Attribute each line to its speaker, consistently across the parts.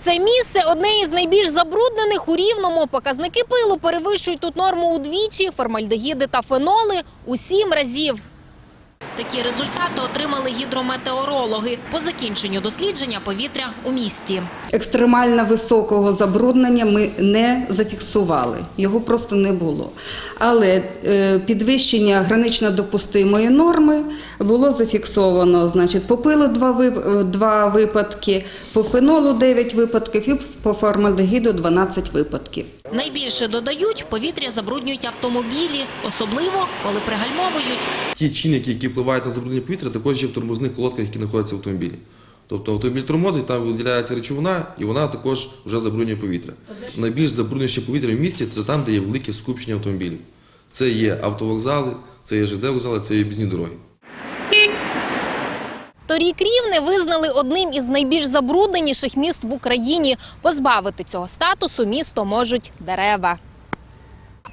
Speaker 1: Це місце одне із найбільш забруднених у Рівному. Показники пилу перевищують тут норму удвічі, формальдегіди та феноли у сім разів. Такі результати отримали гідрометеорологи по закінченню дослідження повітря у місті.
Speaker 2: Екстремально високого забруднення ми не зафіксували, його просто не було. Але е, підвищення гранично допустимої норми було зафіксовано. Значить, по пилу два, вип- е, два випадки, по фенолу 9 випадків і по формальдегіду 12 випадків.
Speaker 1: Найбільше додають, повітря забруднюють автомобілі, особливо коли пригальмовують.
Speaker 3: Ті чинники, які впливають на забруднення повітря, також є в тормозних колодках, які знаходяться в автомобілі. Тобто автомобіль тормозить, там виділяється речовина, і вона також вже забруднює повітря. Найбільш забруднююче повітря в місті це там, де є велике скупчення автомобілів. Це є автовокзали, це є ЖД вокзали, це є об'їзні дороги.
Speaker 1: Торік Рівне визнали одним із найбільш забрудненіших міст в Україні. Позбавити цього статусу місто можуть дерева.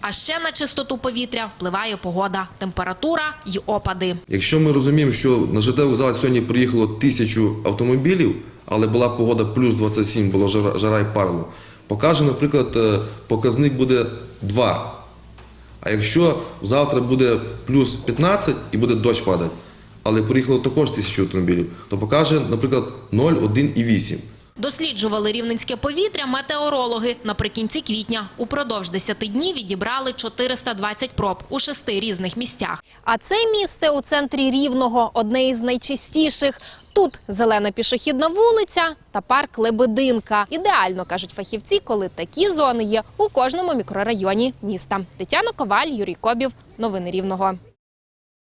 Speaker 1: А ще на чистоту повітря впливає погода, температура й опади.
Speaker 3: Якщо ми розуміємо, що на ЖД вокзал сьогодні приїхало тисячу автомобілів, але була погода плюс 27, було жара, жара і парло, покаже, наприклад, е, показник буде 2. А якщо завтра буде плюс 15 і буде дощ падати, але приїхало також тисячу автомобілів, то покаже, наприклад, 0, 1 і 8.
Speaker 1: Досліджували рівненське повітря метеорологи. Наприкінці квітня упродовж 10 днів відібрали 420 проб у шести різних місцях. А це місце у центрі Рівного одне із найчистіших. Тут зелена пішохідна вулиця та парк Лебединка. Ідеально, кажуть фахівці, коли такі зони є у кожному мікрорайоні міста. Тетяна Коваль, Юрій Кобів. Новини Рівного.